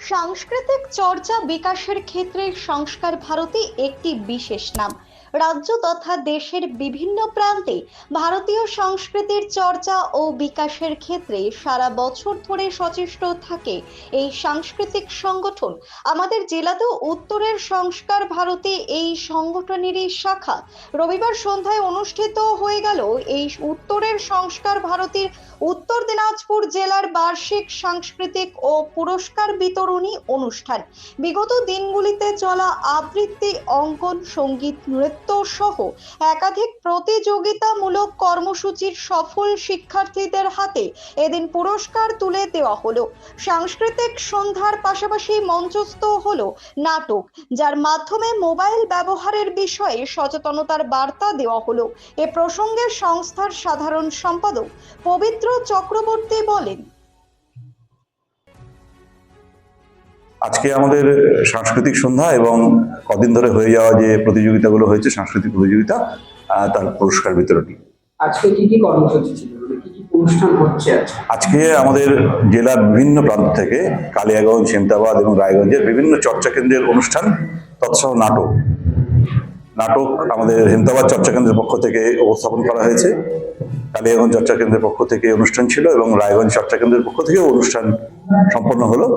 সাংস্কৃতিক চর্চা বিকাশের ক্ষেত্রে সংস্কার ভারতী একটি বিশেষ নাম। রাজ্য তথা দেশের বিভিন্ন প্রান্তে ভারতীয় সংস্কৃতির চর্চা ও বিকাশের ক্ষেত্রে সারা বছর ধরে সচেষ্ট থাকে এই সাংস্কৃতিক সংগঠন। আমাদের জেলাতেও উত্তরের সংস্কার ভারতে এই সংগঠনেরই শাখা। রবিবার সন্ধ্যায় অনুষ্ঠিত হয়ে গেল এই উত্তরের সংস্কার ভারতীর উত্তর দিনাজপুর জেলার বার্ষিক সাংস্কৃতিক ও পুরস্কার বিতরণী অনুষ্ঠান। বিগত দিনগুলিতে চলা আবৃত্তি, অঙ্কন, সংগীত, নৃত্য সহ একাধিক প্রতিযোগিতামূলক কর্মসূচির সফল শিক্ষার্থীদের হাতে এদিন পুরস্কার তুলে দেওয়া হলো। সাংস্কৃতিক সন্ধ্যার পাশাপাশি মঞ্চস্থ হলো নাটক, যার মাধ্যমে মোবাইল ব্যবহারের বিষয়ে সচেতনতার বার্তা দেওয়া হলো। এ প্রসঙ্গে সংস্থার সাধারণ সম্পাদক পবিত্র চক্রবর্তী বলেন আজকে আমাদের সাংস্কৃতিক সন্ধ্যা এবং কদিন ধরে হয়ে যাওয়া যে প্রতিযোগিতাগুলো হয়েছে সাংস্কৃতিক প্রতিযোগিতা তার পুরস্কার বিতরণী। আজকে কি কি কর্মসূচি ছিল? মানে অনুষ্ঠান হচ্ছে আজকে? আমাদের জেলার বিভিন্ন প্রান্ত থেকে কালিয়াগঞ্জ হেমতাবাদ এবং রায়গঞ্জের বিভিন্ন চর্চা কেন্দ্রের অনুষ্ঠান তৎসহ নাটক। নাটক আমাদের হেমতাবাদ চর্চা কেন্দ্রের পক্ষ থেকে উপস্থাপন করা হয়েছে। কালিয়াগঞ্জ চর্চা কেন্দ্রের পক্ষ থেকে অনুষ্ঠান ছিল এবং রায়গঞ্জ চর্চা কেন্দ্রের পক্ষ থেকেও অনুষ্ঠান সম্পন্ন হলো।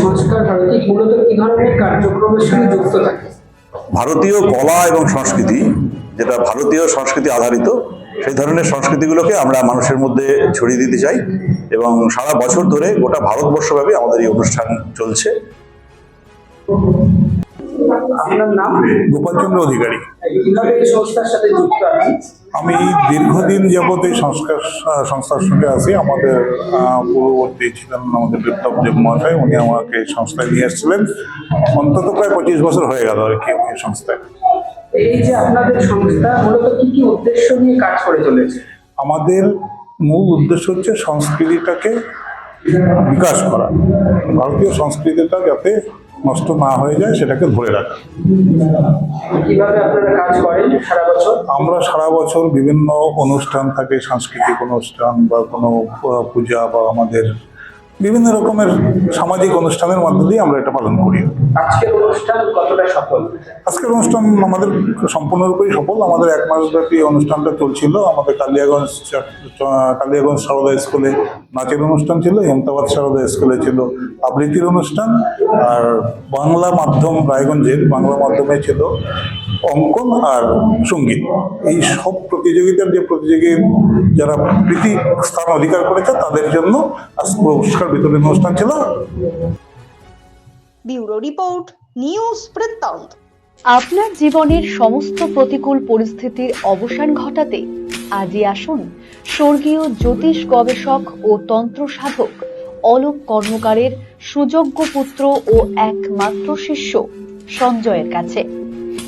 সংস্কার ভারতী মূলত কি ধরনের কার্যক্রমের সঙ্গে যুক্ত থাকে? ভারতীয় কলা এবং সংস্কৃতি, যেটা ভারতীয় সংস্কৃতি আধারিত, সেই ধরনের সংস্কৃতিগুলোকে আমরা মানুষের মধ্যে ছড়িয়ে দিতে চাই এবং সারা বছর ধরে গোটা ভারতবর্ষব্যাপী আমাদের এই অনুষ্ঠান চলছে। আপনার নাম? গোপালচন্দ্র অধিকারী। কীভাবে এই সংস্থার সাথে যুক্ত আছেন আমি দীর্ঘদিন যাবত এই সংস্কার সংস্থার সঙ্গে আছি। আমাদের পূর্ববর্তী ছিলেন আমাদের বিপ্লব দেব মহাশয় উনি আমাকে এই সংস্থায় নিয়ে এসেছিলেন। অন্তত প্রায় পঁচিশ বছর হয়ে গেল আর কি এই সংস্থায়। এই যে আপনাদের সংস্থা মূলত কি কি উদ্দেশ্য নিয়ে কাজ করে চলেছে? আমাদের মূল উদ্দেশ্য হচ্ছে সংস্কৃতিটাকে বিকাশ করা। ভারতীয় সংস্কৃতিটা যাতে নষ্ট না হয়ে যায় সেটাকে ধরে রাখা। আমরা সারা বছর বিভিন্ন অনুষ্ঠান থাকে সাংস্কৃতিক অনুষ্ঠান বা কোনো পূজা বা আমাদের বিভিন্ন রকমের সামাজিক অনুষ্ঠানের মধ্যে দিয়ে আমরা এটা পালন করি। আজকের অনুষ্ঠান কতটা সফল? আজকের অনুষ্ঠান আমাদের সম্পূর্ণরূপেই সফল। আমাদের এক মাস ব্যাপী অনুষ্ঠানটা চলছিল। আমাদের কালিয়াগঞ্জ কালিয়াগঞ্জ সারদা স্কুলে নাচের অনুষ্ঠান ছিল হেমতাবাদ সারদা স্কুলে ছিল আবৃত্তির অনুষ্ঠান আর বাংলা মাধ্যম রায়গঞ্জের বাংলা মাধ্যমে ছিল। অঙ্কন আর সংগীত। এই সব প্রতিযোগিতার যে প্রতিযোগী যারা প্রীতি স্থান অধিকার করেছে তাদের জন্য আজ পুরস্কার বিতরণ অনুষ্ঠান ছিল। ব্যুরো রিপোর্ট নিউজ বৃত্তান্ত। আপনার জীবনের সমস্ত প্রতিকূল পরিস্থিতির অবসান ঘটাতে আজই আসুন স্বর্গীয় জ্যোতিষ গবেষক ও তন্ত্র সাধক অলোক কর্মকারের সুযোগ্য পুত্র ও একমাত্র শিষ্য সঞ্জয়ের কাছে।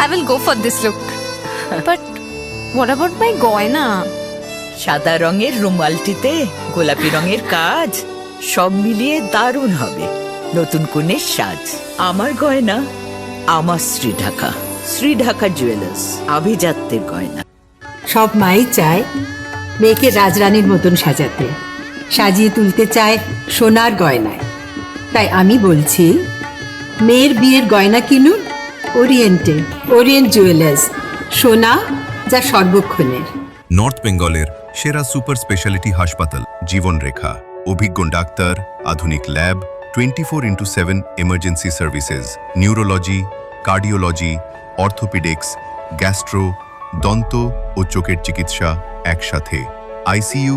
I will go for this look. but what about my goina? সাদা রঙের রুমালটিতে গোলাপি রঙের কাজ সব মিলিয়ে দারুণ হবে নতুন কনের সাজ আমার গয়না আমার শ্রী ঢাকা শ্রী ঢাকা জুয়েলার্স আভিজাত্যের গয়না সব মাই চায় মেয়েকে রাজরানীর মতন সাজাতে সাজিয়ে তুলতে চায় সোনার গয়নায় তাই আমি বলছি মেয়ের বিয়ের গয়না কিনুন ওরিয়েন্টে ওরিয়েন্ট জুয়েলার্স সোনা যা সর্বক্ষণের। নর্থ বেঙ্গলের সেরা সুপার স্পেশালিটি হাসপাতাল, জীবনরেখা। অভিজ্ঞ ডাক্তার, আধুনিক lab twenty four into seven emergency services neurology cardiology orthopaedics gastro দন্ত ও চোখের চিকিৎসা একসাথে। আইসিইউ